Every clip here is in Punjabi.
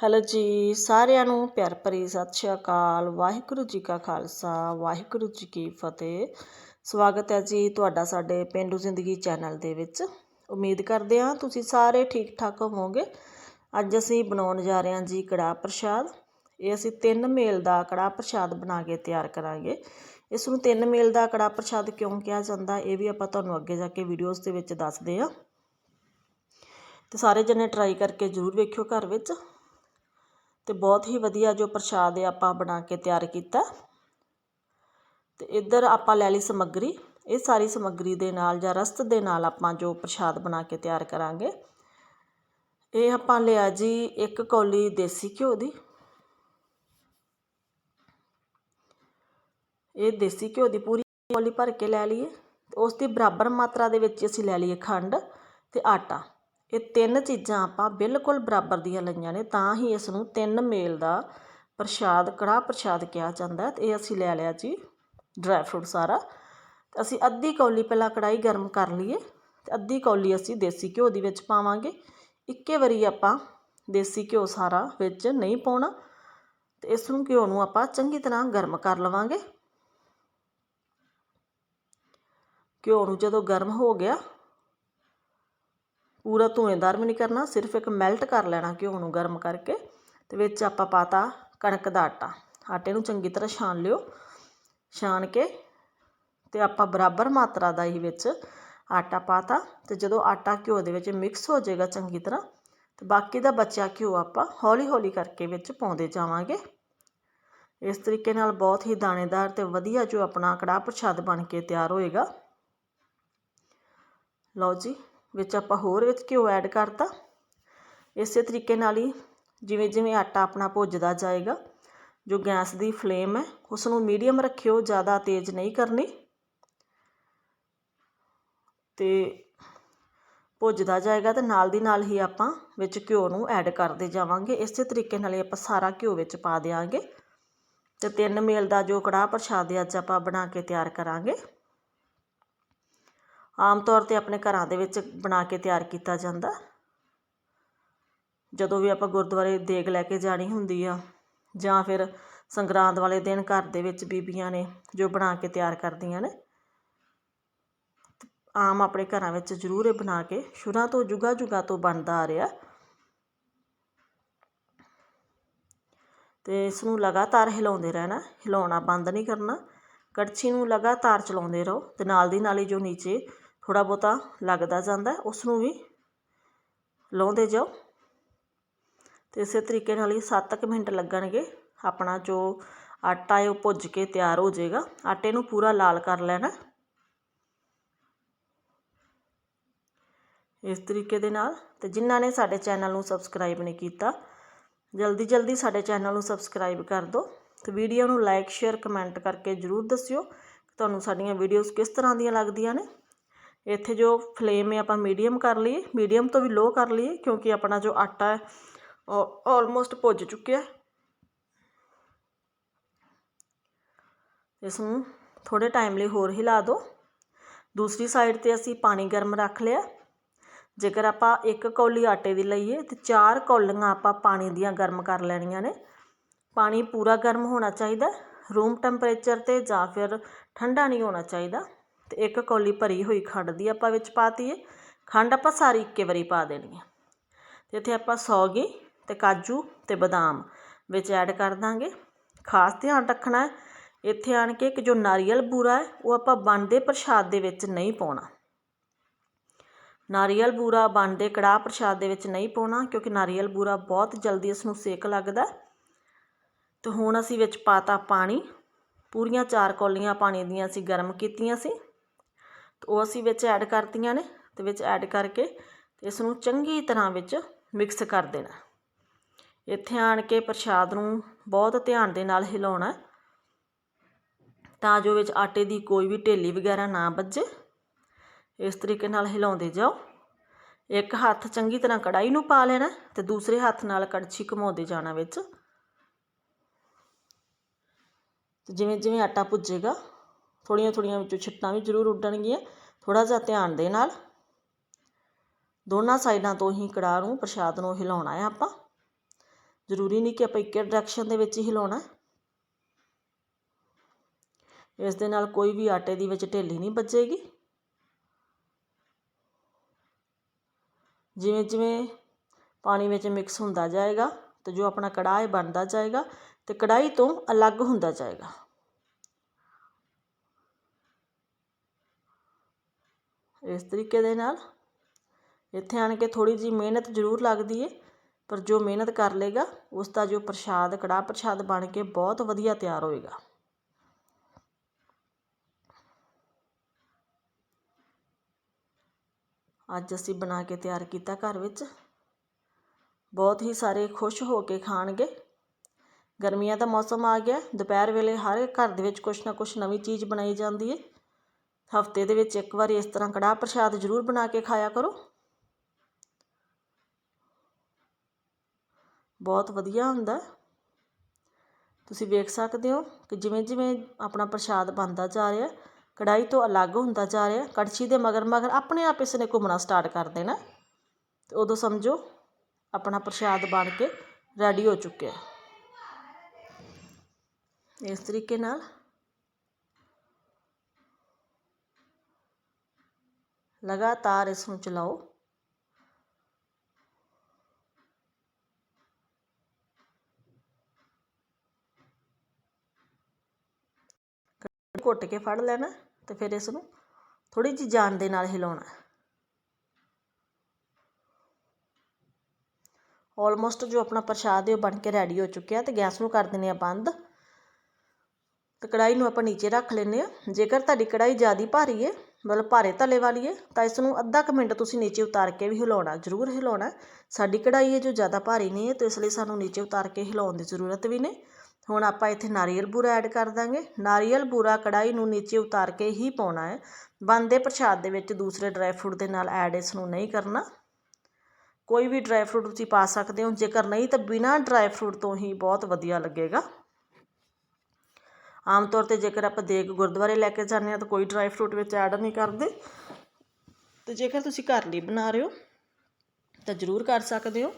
ਹੈਲੋ ਜੀ, ਸਾਰਿਆਂ ਨੂੰ ਪਿਆਰ ਭਰੀ ਸਤਿ ਸ਼੍ਰੀ ਅਕਾਲ, ਵਾਹਿਗੁਰੂ ਜੀ ਕਾ ਖਾਲਸਾ, ਵਾਹਿਗੁਰੂ ਜੀ ਕੀ ਫਤਿਹ। ਸਵਾਗਤ ਹੈ ਜੀ ਤੁਹਾਡਾ ਸਾਡੇ ਪਿੰਡੂ ਜ਼ਿੰਦਗੀ ਚੈਨਲ ਦੇ ਵਿੱਚ। ਉਮੀਦ ਕਰਦੇ ਹਾਂ ਤੁਸੀਂ ਸਾਰੇ ਠੀਕ ਠਾਕ ਹੋਵੋਗੇ। ਅੱਜ ਅਸੀਂ ਬਣਾਉਣ ਜਾ ਰਹੇ ਹਾਂ ਜੀ ਕੜਾਹ ਪ੍ਰਸ਼ਾਦ। ਇਹ ਅਸੀਂ ਤਿੰਨ ਮੇਲ ਦਾ ਕੜਾਹ ਪ੍ਰਸ਼ਾਦ ਬਣਾ ਕੇ ਤਿਆਰ ਕਰਾਂਗੇ। ਇਸ ਨੂੰ ਤਿੰਨ ਮੇਲ ਦਾ ਕੜਾਹ ਪ੍ਰਸ਼ਾਦ ਕਿਉਂ ਕਿਹਾ ਜਾਂਦਾ, ਇਹ ਵੀ ਆਪਾਂ ਤੁਹਾਨੂੰ ਅੱਗੇ ਜਾ ਕੇ ਵੀਡੀਓਜ਼ ਦੇ ਵਿੱਚ ਦੱਸਦੇ ਹਾਂ। ਤੇ ਸਾਰੇ ਜਣੇ ਟਰਾਈ ਕਰਕੇ ਜ਼ਰੂਰ ਵੇਖਿਓ ਘਰ ਵਿੱਚ। ਤੇ ਬਹੁਤ ਹੀ ਵਧੀਆ ਜੋ ਪ੍ਰਸ਼ਾਦ ਹੈ ਆਪਾਂ ਬਣਾ ਕੇ ਤਿਆਰ ਕੀਤਾ। ਤੇ ਇੱਧਰ ਆਪਾਂ ਲੈ ਲਈ ਸਮੱਗਰੀ। ਇਹ ਸਾਰੀ ਸਮੱਗਰੀ ਦੇ ਨਾਲ ਜਾਂ ਰਸਤ ਦੇ ਨਾਲ ਆਪਾਂ ਜੋ ਪ੍ਰਸ਼ਾਦ ਬਣਾ ਕੇ ਤਿਆਰ ਕਰਾਂਗੇ। ਇਹ ਆਪਾਂ ਲਿਆ ਜੀ ਇੱਕ ਕੌਲੀ ਦੇਸੀ ਘਿਓ ਦੀ। ਇਹ ਦੇਸੀ ਘਿਓ ਦੀ ਪੂਰੀ ਕੌਲੀ ਭਰ ਕੇ ਲੈ ਲਈਏ। ਉਸ ਦੀ ਬਰਾਬਰ ਮਾਤਰਾ ਦੇ ਵਿੱਚ ਅਸੀਂ ਲੈ ਲਈਏ ਖੰਡ ਤੇ ਆਟਾ। ਇਹ ਤਿੰਨ ਚੀਜ਼ਾਂ ਆਪਾਂ ਬਿਲਕੁਲ ਬਰਾਬਰ ਦੀਆਂ ਲਈਆਂ ਨੇ, ਤਾਂ ਹੀ ਇਸ ਨੂੰ ਤਿੰਨ ਮੇਲ ਦਾ ਪ੍ਰਸ਼ਾਦ, ਕੜਾਹ ਪ੍ਰਸ਼ਾਦ ਕਿਹਾ ਜਾਂਦਾ ਤੇ ਇਹ ਅਸੀਂ ਲੈ ਲਿਆ ਜੀ ਡਰਾਈ ਫਰੂਟ ਸਾਰਾ। ਅਸੀਂ ਅੱਧੀ ਕੌਲੀ ਪਹਿਲਾਂ ਕੜਾਈ ਗਰਮ ਕਰ ਲਈਏ, ਤੇ ਅੱਧੀ ਕੌਲੀ ਅਸੀਂ ਦੇਸੀ ਘਿਓ ਦੀ ਵਿੱਚ ਪਾਵਾਂਗੇ। ਇੱਕੇ ਵਾਰੀ ਆਪਾਂ ਦੇਸੀ ਘਿਓ ਸਾਰਾ ਵਿੱਚ ਨਹੀਂ ਪਾਉਣਾ, ਤੇ ਇਸ ਨੂੰ ਘਿਓ ਨੂੰ ਆਪਾਂ ਚੰਗੀ ਤਰ੍ਹਾਂ ਗਰਮ ਕਰ ਲਵਾਂਗੇ। ਘਿਓ ਨੂੰ ਜਦੋਂ ਗਰਮ ਹੋ ਗਿਆ ਪੂਰਾ ਧੂਏਦਾਰ ਵੀ ਨਹੀਂ ਕਰਨਾ, ਸਿਰਫ ਇੱਕ ਮੈਲਟ ਕਰ ਲੈਣਾ ਘਿਓ ਨੂੰ ਗਰਮ ਕਰਕੇ ਤੇ ਵਿੱਚ ਆਪਾਂ ਪਾਤਾ ਕਣਕ ਦਾ ਆਟਾ। ਆਟੇ ਨੂੰ ਚੰਗੀ ਤਰ੍ਹਾਂ ਛਾਣ ਲਿਓ। ਛਾਣ ਕੇ ਤੇ ਆਪਾਂ ਬਰਾਬਰ ਮਾਤਰਾ ਦਾ ਹੀ ਵਿੱਚ ਆਟਾ ਪਾਤਾ ਤੇ ਜਦੋਂ ਆਟਾ ਘਿਓ ਦੇ ਵਿੱਚ ਮਿਕਸ ਹੋ ਜਾਏਗਾ ਚੰਗੀ ਤਰ੍ਹਾਂ ਤੇ ਬਾਕੀ ਦਾ ਬਚਿਆ ਘਿਓ ਆਪਾਂ ਹੌਲੀ ਹੌਲੀ ਕਰਕੇ ਵਿੱਚ ਪਾਉਂਦੇ ਜਾਵਾਂਗੇ। ਇਸ ਤਰੀਕੇ ਨਾਲ ਬਹੁਤ ਹੀ ਦਾਣੇਦਾਰ ਤੇ ਵਧੀਆ ਜੋ ਆਪਣਾ ਕੜਾਹ ਪ੍ਰਸ਼ਾਦ ਬਣ ਕੇ ਤਿਆਰ ਹੋਏਗਾ। ਲਓ ਜੀ ਵਿੱਚ ਆਪਾਂ ਹੋਰ ਵਿੱਚ ਘਿਓ ਐਡ ਕਰਤਾ। ਇਸੇ ਤਰੀਕੇ ਨਾਲ ਹੀ ਜਿਵੇਂ ਜਿਵੇਂ ਆਟਾ ਆਪਣਾ ਭੁੱਜਦਾ ਜਾਏਗਾ, ਜੋ ਗੈਸ ਦੀ ਫਲੇਮ ਹੈ ਉਸ ਨੂੰ ਮੀਡੀਅਮ ਰੱਖਿਓ, ਜ਼ਿਆਦਾ ਤੇਜ਼ ਨਹੀਂ ਕਰਨੀ। ਤੇ ਭੁੱਜਦਾ ਜਾਏਗਾ ਤੇ ਨਾਲ ਦੀ ਨਾਲ ਹੀ ਆਪਾਂ ਵਿੱਚ ਘਿਓ ਨੂੰ ਐਡ ਕਰਦੇ ਜਾਵਾਂਗੇ। ਇਸੇ ਤਰੀਕੇ ਨਾਲ ਹੀ ਆਪਾਂ ਸਾਰਾ ਘਿਓ ਵਿੱਚ ਪਾ ਦੇਵਾਂਗੇ ਤੇ ਤਿੰਨ ਮੇਲ ਦਾ ਜੋ ਕੜਾਹ ਪ੍ਰਸ਼ਾਦ ਅੱਜ ਆਪਾਂ ਬਣਾ ਕੇ ਤਿਆਰ ਕਰਾਂਗੇ। ਆਮ ਤੌਰ ਤੇ ਆਪਣੇ ਘਰਾਂ ਦੇ ਵਿੱਚ ਬਣਾ ਕੇ ਤਿਆਰ ਕੀਤਾ ਜਾਂਦਾ। ਜਦੋਂ ਵੀ ਆਪਾਂ ਗੁਰਦੁਆਰੇ ਦੇਗ ਲੈ ਕੇ ਜਾਣੀ ਹੁੰਦੀ ਆ, ਜਾਂ ਫਿਰ ਸੰਗਰਾਂਦ ਵਾਲੇ ਦਿਨ ਘਰ ਦੇ ਵਿੱਚ ਬੀਬੀਆਂ ਨੇ ਜੋ ਬਣਾ ਕੇ ਤਿਆਰ ਕਰਦੀਆਂ ਨੇ, ਆਮ ਆਪਣੇ ਘਰਾਂ ਵਿੱਚ ਜ਼ਰੂਰ ਇਹ ਬਣਾ ਕੇ ਸ਼ੁਰੂ ਤੋਂ, ਜੁਗਾ ਜੁਗਾ ਤੋਂ ਬਣਦਾ ਆ ਰਿਹਾ। ਤੇ ਇਸ ਨੂੰ ਲਗਾਤਾਰ ਹਿਲਾਉਂਦੇ ਰਹਿਣਾ, ਹਿਲਾਉਣਾ ਬੰਦ ਨਹੀਂ ਕਰਨਾ। ਕੜਛੀ ਨੂੰ ਲਗਾਤਾਰ ਚਲਾਉਂਦੇ ਰਹੋ ਤੇ ਨਾਲ ਦੀ ਨਾਲ ਹੀ ਜੋ ਨੀਚੇ ਥੋੜਾ ਬਹੁਤਾ ਲੱਗਦਾ ਜਾਂਦਾ ਉਸ ਨੂੰ ਵੀ ਲਾਉਂਦੇ ਜਾਓ। ਤੇ ਇਸੇ ਤਰੀਕੇ ਨਾਲ ਹੀ 7 ਮਿੰਟ ਲੱਗਣਗੇ, ਆਪਣਾ ਜੋ ਆਟਾ ਹੈ ਉਹ ਭੁੱਜ ਕੇ ਤਿਆਰ ਹੋ ਜਾਏਗਾ। ਆਟੇ ਨੂੰ ਪੂਰਾ ਲਾਲ ਕਰ ਲੈਣਾ ਇਸ ਤਰੀਕੇ ਦੇ ਨਾਲ ਤੇ ਜਿਨ੍ਹਾਂ ਨੇ ਸਾਡੇ ਚੈਨਲ ਨੂੰ ਸਬਸਕ੍ਰਾਈਬ ਨਹੀਂ ਕੀਤਾ, ਜਲਦੀ ਜਲਦੀ ਸਾਡੇ ਚੈਨਲ ਨੂੰ ਸਬਸਕ੍ਰਾਈਬ ਕਰ ਦਿਓ ਤੇ ਵੀਡੀਓ ਨੂੰ ਲਾਈਕ, ਸ਼ੇਅਰ, ਕਮੈਂਟ ਕਰਕੇ ਜਰੂਰ ਦੱਸਿਓ ਤੁਹਾਨੂੰ ਸਾਡੀਆਂ ਵੀਡੀਓਜ਼ ਕਿਸ ਤਰ੍ਹਾਂ ਦੀਆਂ ਲੱਗਦੀਆਂ ਨੇ। ਇੱਥੇ ਜੋ ਫਲੇਮ ਹੈ, ਆਪਾਂ ਮੀਡੀਅਮ ਕਰ ਲਈਏ। ਮੀਡੀਅਮ ਤੋਂ ਵੀ ਲੋ ਕਰ ਲਈਏ, ਕਿਉਂਕਿ ਆਪਣਾ ਜੋ ਆਟਾ ਹੈ, ਉਹ ਆਲਮੋਸਟ ਭੁੱਜ ਚੁੱਕਿਆ ਇਸ ਨੂੰ ਥੋੜੇ ਟਾਈਮ ਲਈ ਹੋਰ ਹਿਲਾ ਦਿਓ ਦੂਸਰੀ ਸਾਈਡ ਤੇ ਅਸੀਂ ਪਾਣੀ ਗਰਮ ਰੱਖ ਲਿਆ। ਜੇਕਰ ਆਪਾਂ ਇੱਕ ਕੌਲੀ ਆਟੇ ਦੀ ਲਈਏ, ਤੇ ਚਾਰ ਕੌਲੀਆਂ ਆਪਾਂ ਪਾਣੀ ਦੀਆਂ ਗਰਮ ਕਰ ਲੈਣੀਆਂ ਨੇ। ਪਾਣੀ ਪੂਰਾ ਗਰਮ ਹੋਣਾ ਚਾਹੀਦਾ ਰੂਮ ਟੈਂਪਰੇਚਰ ਤੇ ਜਾਂ ਫਿਰ ਠੰਡਾ ਨਹੀਂ ਹੋਣਾ ਚਾਹੀਦਾ। ਤੇ ਇੱਕ ਕੌਲੀ ਭਰੀ ਹੋਈ ਖੰਡ ਦੀ ਆਪਾਂ ਵਿੱਚ ਪਾਤੀ ਹੈ ਖੰਡ ਆਪਾਂ ਸਾਰੀ ਇੱਕੇ ਵਾਰੀ ਪਾ ਦੇਣੀ ਹੈ ਤੇ ਇੱਥੇ ਆਪਾਂ ਸੌਗੀ ਤੇ ਕਾਜੂ ਤੇ ਬਦਾਮ ਵਿੱਚ ਐਡ ਕਰ ਦਾਂਗੇ। ਖਾਸ ਧਿਆਨ ਰੱਖਣਾ ਹੈ, ਇੱਥੇ ਆਣ ਕੇ ਕਿ ਜੋ ਨਾਰੀਅਲ ਬੂਰਾ ਹੈ, ਉਹ ਆਪਾਂ ਬਣਦੇ ਪ੍ਰਸ਼ਾਦ ਦੇ ਵਿੱਚ ਨਹੀਂ ਪਾਉਣਾ। ਨਾਰੀਅਲ ਬੂਰਾ ਬਣਦੇ ਕੜਾਹ ਪ੍ਰਸ਼ਾਦ ਦੇ ਵਿੱਚ ਨਹੀਂ ਪਾਉਣਾ, ਕਿਉਂਕਿ ਨਾਰੀਅਲ ਬੂਰਾ ਬਹੁਤ ਜਲਦੀ ਇਸ ਨੂੰ ਸੇਕ ਲੱਗਦਾ ਤੇ ਹੁਣ ਅਸੀਂ ਵਿੱਚ ਪਾਤਾ ਪਾਣੀ। ਪੂਰੀਆਂ ਚਾਰ ਕੌਲੀਆਂ ਪਾਣੀ ਦੀਆਂ ਅਸੀਂ ਗਰਮ ਕੀਤੀਆਂ ਸੀ। ਉਹ ਅਸੀਂ ਵਿੱਚ ਐਡ ਕਰਤੀਆਂ ਨੇ ਤੇ ਵਿੱਚ ਐਡ ਕਰਕੇ ਇਸ ਨੂੰ ਚੰਗੀ ਤਰ੍ਹਾਂ ਵਿੱਚ ਮਿਕਸ ਕਰ ਦੇਣਾ। ਇੱਥੇ ਆਣ ਕੇ ਪ੍ਰਸ਼ਾਦ ਨੂੰ ਬਹੁਤ ਧਿਆਨ ਦੇ ਨਾਲ ਹਿਲਾਉਣਾ ਤਾਂ ਜੋ ਵਿੱਚ ਆਟੇ ਦੀ ਕੋਈ ਵੀ ਢੇਲੀ ਵਗੈਰਾ ਨਾ ਵੱਜੇ। ਇਸ ਤਰੀਕੇ ਨਾਲ ਹਿਲਾਉਂਦੇ ਜਾਓ। ਇੱਕ ਹੱਥ ਚੰਗੀ ਤਰ੍ਹਾਂ ਕੜਾਈ ਨੂੰ ਪਾ ਲੈਣਾ ਤੇ ਦੂਸਰੇ ਹੱਥ ਨਾਲ ਕੜਛੀ ਘੁਮਾਉਂਦੇ ਜਾਣਾ ਵਿੱਚ। ਤੇ ਜਿਵੇਂ ਜਿਵੇਂ ਆਟਾ ਭੁੱਜੇਗਾ ਥੋੜੀਆਂ ਥੋੜੀਆਂ ਵਿੱਚੋਂ ਛਿੱਟਾਂ ਵੀ ਜ਼ਰੂਰ ਉੱਡਣਗੀਆਂ ਥੋੜਾ ਜਿਹਾ ਧਿਆਨ ਦੇ ਨਾਲ। ਦੋਨਾਂ ਸਾਈਡਾਂ ਤੋਂ ਹੀ ਕੜਾਹ ਨੂੰ ਪ੍ਰਸ਼ਾਦ ਨੂੰ ਹਿਲਾਉਣਾ ਹੈ ਆਪਾਂ। ਜ਼ਰੂਰੀ ਨਹੀਂ ਕਿ ਆਪਾਂ ਇੱਕ ਡਾਇਰੈਕਸ਼ਨ ਦੇ ਵਿੱਚ ਹੀ ਹਿਲਾਉਣਾ ਇਸ ਦੇ ਨਾਲ ਕੋਈ ਵੀ ਆਟੇ ਦੀ ਵਿੱਚ ਢਿੱਲੀ ਨਹੀਂ ਵੱਜੇਗੀ ਜਿਵੇਂ ਜਿਵੇਂ ਪਾਣੀ ਵਿੱਚ ਮਿਕਸ ਹੁੰਦਾ ਜਾਏਗਾ ਤੇ ਜੋ ਆਪਣਾ ਕੜਾਹ ਹੈ ਬਣਦਾ ਜਾਏਗਾ ਤੇ ਕੜਾਈ ਤੋਂ ਅਲੱਗ ਹੁੰਦਾ ਜਾਏਗਾ। ਇਸ ਤਰੀਕੇ ਦੇ ਨਾਲ? ਇੱਥੇ ਆਣ ਕੇ ਥੋੜੀ ਜੀ ਮਿਹਨਤ ਜ਼ਰੂਰ ਲੱਗਦੀ ਏ, ਪਰ ਜੋ ਮਿਹਨਤ ਕਰ ਲੇਗਾ ਉਸ ਦਾ ਜੋ ਪ੍ਰਸ਼ਾਦ, ਕੜਾਹ ਪ੍ਰਸ਼ਾਦ ਬਣ ਕੇ ਬਹੁਤ ਵਧੀਆ ਤਿਆਰ ਹੋਏਗਾ। ਅੱਜ ਅਸੀਂ ਬਣਾ ਕੇ ਤਿਆਰ ਕੀਤਾ ਘਰ ਵਿੱਚ। ਬਹੁਤ ਹੀ ਸਾਰੇ ਖੁਸ਼ ਹੋ ਕੇ ਖਾਣਗੇ। ਗਰਮੀਆਂ ਦਾ ਮੌਸਮ ਆ ਗਿਆ, ਦੁਪਹਿਰ ਵੇਲੇ ਹਰ ਇੱਕ ਘਰ ਦੇ ਵਿੱਚ ਕੁਛ ਨਾ ਕੁਛ ਨਵੀਂ ਚੀਜ਼ ਬਣਾਈ ਜਾਂਦੀ ਹੈ ਹਫ਼ਤੇ ਦੇ ਵਿੱਚ ਇੱਕ ਵਾਰੀ ਇਸ ਤਰ੍ਹਾਂ ਕੜਾਹ ਪ੍ਰਸ਼ਾਦ ਜ਼ਰੂਰ ਬਣਾ ਕੇ ਖਾਇਆ ਕਰੋ। ਬਹੁਤ ਵਧੀਆ ਹੁੰਦਾ। ਤੁਸੀਂ ਵੇਖ ਸਕਦੇ ਹੋ ਕਿ ਜਿਵੇਂ ਜਿਵੇਂ ਆਪਣਾ ਪ੍ਰਸ਼ਾਦ ਬਣਦਾ ਜਾ ਰਿਹਾ ਕੜਾਈ ਤੋਂ ਅਲੱਗ ਹੁੰਦਾ ਜਾ ਰਿਹਾ, ਕੜਛੀ ਦੇ ਮਗਰ ਮਗਰ ਆਪਣੇ ਆਪ ਇਸ ਨੇ ਘੁੰਮਣਾ ਸਟਾਰਟ ਕਰ ਦੇਣਾ। ਤੇ ਉਦੋਂ ਸਮਝੋ ਆਪਣਾ ਪ੍ਰਸ਼ਾਦ ਬਣ ਕੇ ਰੈਡੀ ਹੋ ਚੁੱਕਿਆ। ਇਸ ਤਰੀਕੇ ਨਾਲ ਲਗਾਤਾਰ ਇਸ ਨੂੰ ਚਲਾਓ ਘੁੱਟ ਕੇ ਫੜ ਲੈਣਾ ਤੇ ਫਿਰ ਇਸ ਨੂੰ ਥੋੜੀ ਜਿਹੀ ਜਾਨ ਦੇ ਨਾਲ ਹਿਲਾਉਣਾ ਆਲਮੋਸਟ ਜੋ ਆਪਣਾ ਪ੍ਰਸ਼ਾਦ ਹੈ ਉਹ ਬਣ ਕੇ ਰੈਡੀ ਹੋ ਚੁੱਕਿਆ ਤੇ ਗੈਸ ਨੂੰ ਕਰ ਦਿੰਦੇ ਆ ਬੰਦ ਤੇ ਕੜਾਈ ਨੂੰ ਆਪਾਂ ਨੀਚੇ ਰੱਖ ਲੈਂਦੇ ਆ ਜੇਕਰ ਤੁਹਾਡੀ ਕੜਾਈ ਜ਼ਿਆਦੀ ਭਾਰੀ ਹੈ ਮਤਲਬ ਭਾਰੇ ਤਲੇ ਵਾਲੀ ਹੈ ਤਾਂ ਇਸ ਨੂੰ ਅੱਧਾ ਕੁ ਮਿੰਟ ਤੁਸੀਂ ਨੀਚੇ ਉਤਾਰ ਕੇ ਵੀ ਹਿਲਾਉਣਾ, ਜ਼ਰੂਰ ਹਿਲਾਉਣਾ। ਸਾਡੀ ਕੜਾਈ ਹੈ ਜੋ ਜ਼ਿਆਦਾ ਭਾਰੀ ਨਹੀਂ ਹੈ ਤੇ ਇਸ ਲਈ ਸਾਨੂੰ ਨੀਚੇ ਉਤਾਰ ਕੇ ਹਿਲਾਉਣ ਦੀ ਜ਼ਰੂਰਤ ਵੀ ਨਹੀਂ। ਹੁਣ ਆਪਾਂ ਇੱਥੇ ਨਾਰੀਅਲ ਬੂਰਾ ਐਡ ਕਰ ਦਾਂਗੇ। ਨਾਰੀਅਲ ਬੂਰਾ ਕੜਾਈ ਨੂੰ ਨੀਚੇ ਉਤਾਰ ਕੇ ਹੀ ਪਾਉਣਾ ਹੈ ਬੰਦੇ ਪ੍ਰਸ਼ਾਦ ਦੇ ਵਿੱਚ ਦੂਸਰੇ ਡਰਾਈ ਫਰੂਟ ਦੇ ਨਾਲ ਐਡ ਇਸ ਨੂੰ ਨਹੀਂ ਕਰਨਾ। ਕੋਈ ਵੀ ਡਰਾਈ ਫਰੂਟ ਤੁਸੀਂ ਪਾ ਸਕਦੇ ਹੋ, ਜੇਕਰ ਨਹੀਂ ਤਾਂ ਬਿਨਾਂ ਡਰਾਈ ਫਰੂਟ ਤੋਂ ਹੀ ਬਹੁਤ ਵਧੀਆ ਲੱਗੇਗਾ। ਆਮ ਤੌਰ ਤੇ ਜੇਕਰ ਆਪਾਂ ਦੇਗ ਗੁਰਦੁਆਰੇ ਲੈ ਕੇ ਜਾਂਦੇ ਆ ਤਾਂ ਕੋਈ ਡਰਾਈ ਫਰੂਟ ਵਿੱਚ ਐਡ ਨਹੀਂ ਕਰਦੇ। ਤੇ ਜੇਕਰ ਤੁਸੀਂ ਘਰ ਲਈ ਬਣਾ ਰਹੇ ਹੋ, ਤਾਂ ਜ਼ਰੂਰ ਕਰ ਸਕਦੇ ਹੋ।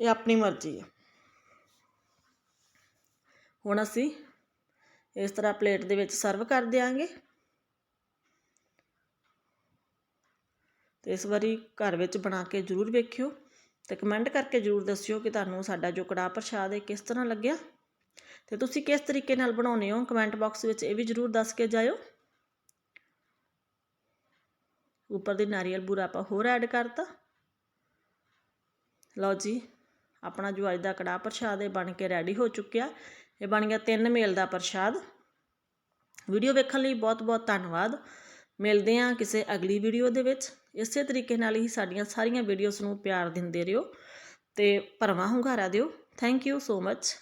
ਇਹ ਆਪਣੀ ਮਰਜ਼ੀ ਹੈ। ਹੁਣ ਅਸੀਂ ਇਸ ਤਰ੍ਹਾਂ ਪਲੇਟ ਦੇ ਵਿੱਚ ਸਰਵ ਕਰ ਦਿਆਂਗੇ। ਤੇ ਇਸ ਵਾਰੀ ਘਰ ਵਿੱਚ ਬਣਾ ਕੇ ਜ਼ਰੂਰ ਵੇਖਿਓ ਤੇ ਕਮੈਂਟ ਕਰਕੇ ਜ਼ਰੂਰ ਦੱਸਿਓ ਕਿ ਤੁਹਾਨੂੰ ਸਾਡਾ ਜੋ ਕੜਾਹ ਪ੍ਰਸ਼ਾਦ ਹੈ ਕਿਸ ਤਰ੍ਹਾਂ ਲੱਗਿਆ। ਤੇ ਤੁਸੀਂ ਕਿਸ ਤਰੀਕੇ ਨਾਲ ਬਣਾਉਨੇ ਹੋ? ਕਮੈਂਟ ਬਾਕਸ ਵਿੱਚ ਇਹ ਵੀ ਜ਼ਰੂਰ ਦੱਸ ਕੇ ਜਾਇਓ। ਉੱਪਰ ਦੀ ਨਾਰੀਅਲ ਬੂਰਾ ਆਪਾਂ ਹੋਰ ਐਡ ਕਰਤਾ। ਲਓ ਜੀ, ਆਪਣਾ ਜੋ ਅੱਜ ਦਾ ਕੜਾਹ ਪ੍ਰਸ਼ਾਦ ਇਹ ਬਣ ਕੇ ਰੈਡੀ ਹੋ ਚੁੱਕਿਆ। ਇਹ ਬਣ ਗਿਆ ਤਿੰਨ ਮੇਲ ਦਾ ਪ੍ਰਸ਼ਾਦ। ਵੀਡੀਓ ਵੇਖਣ ਲਈ ਬਹੁਤ ਬਹੁਤ ਧੰਨਵਾਦ। ਮਿਲਦੇ ਹਾਂ ਕਿਸੇ ਅਗਲੀ ਵੀਡੀਓ ਦੇ ਵਿੱਚ। ਇਸੇ ਤਰੀਕੇ ਨਾਲ ਹੀ ਸਾਡੀਆਂ ਸਾਰੀਆਂ ਵੀਡੀਓਜ਼ ਨੂੰ ਪਿਆਰ ਦਿੰਦੇ ਰਹੋ ਤੇ ਭਰਵਾਂ ਹੁੰਗਾਰਾ ਦਿਓ। Thank you so much